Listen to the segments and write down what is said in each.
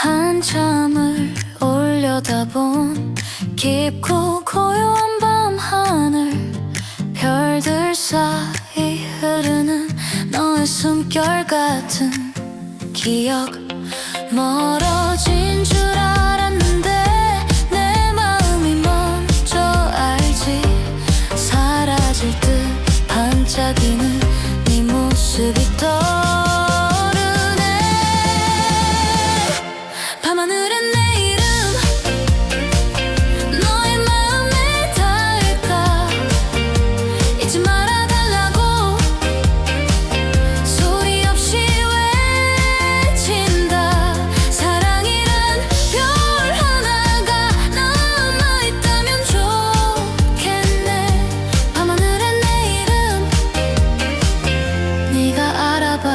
한참을 올려다본 깊고 고요한 밤 하늘. 별들 사이 흐르는 너의 숨결 같은 기억. 멀어진 줄 알았는데 내 마음이 먼저 알지. 사라질 듯 반짝이는 네 모습이 떠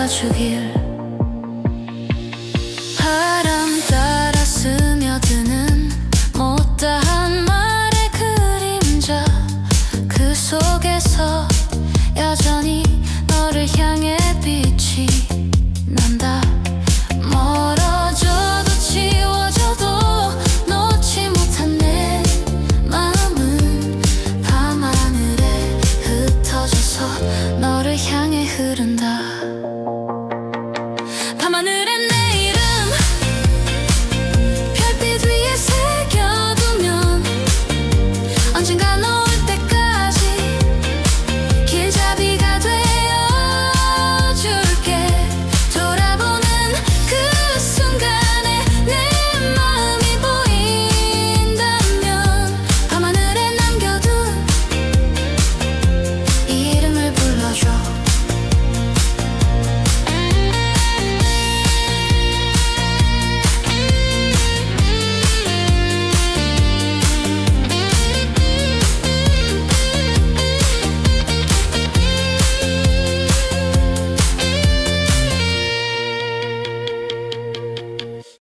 주길 바람 따라 스며드는 못다한 말의 그림자 그 속에서 여전히 너를 향해 빛이 난다. 멀어져도 지워져도 놓지 못한 내 마음은 밤하늘에 흩어져서 너를 향해 흐른다.